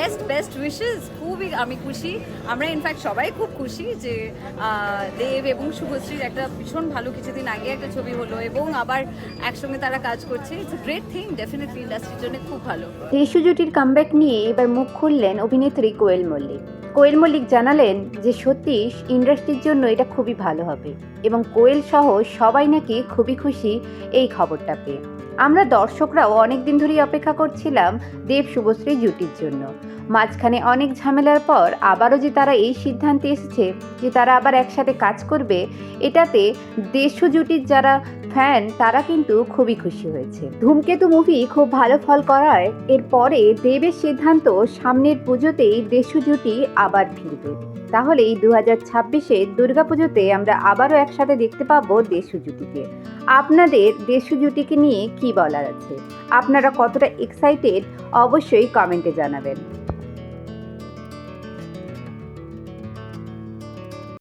Best best wishes খুবই আমি খুশি। আমরা ইনফ্যাক্ট সবাই খুব খুশি যে দেব এবং শুভশ্রীর একটা ভীষণ ভালো কিছুদিন আগে একটা ছবি হলো এবং আবার একসঙ্গে তারা কাজ করছে। ইটস গ্রেট থিং ডেফিনেটলি ইন্ডাস্ট্রির জন্য খুব ভালো। দেশু জুটির কামব্যাক নিয়ে এবার মুখ খুললেন অভিনেত্রী কোয়েল মল্লিক। কোয়েল মল্লিক জানালেন যে, সত্যি ইন্ডাস্ট্রির জন্য এটা খুবই ভালো হবে। এবং কোয়েল সহ সবাই নাকি খুবই খুশি এই খবরটা পেয়ে। আমরা দর্শকরাও অনেক দিন ধরেই অপেক্ষা করছিলাম দেব শুভশ্রী জুটির জন্য। মাঝখানে অনেক ঝামেলার পর আবারও যে তারা এই সিদ্ধান্তে এসেছে, যে তারা আবার একসাথে কাজ করবে, এটাতে দেশু জুটির যারা ফ্যান তারা কিন্তু খুবই খুশি হয়েছে। ধূমকেতু মুভি খুব ভালো ফল করায়, এরপরে দেবের সিদ্ধান্ত সামনের পুজোতেই দেশু জুটি আবার ফিরবে। তাহলে এই দু হাজার ছাব্বিশে দুর্গাপুজোতে আমরা আবারও একসাথে দেখতে পাবো দেশু জুটিকে আপনাদের দেশু জুটিকে নিয়ে কি বলার আছে? আপনারা কতটা এক্সাইটেড অবশ্যই কমেন্টে জানাবেন।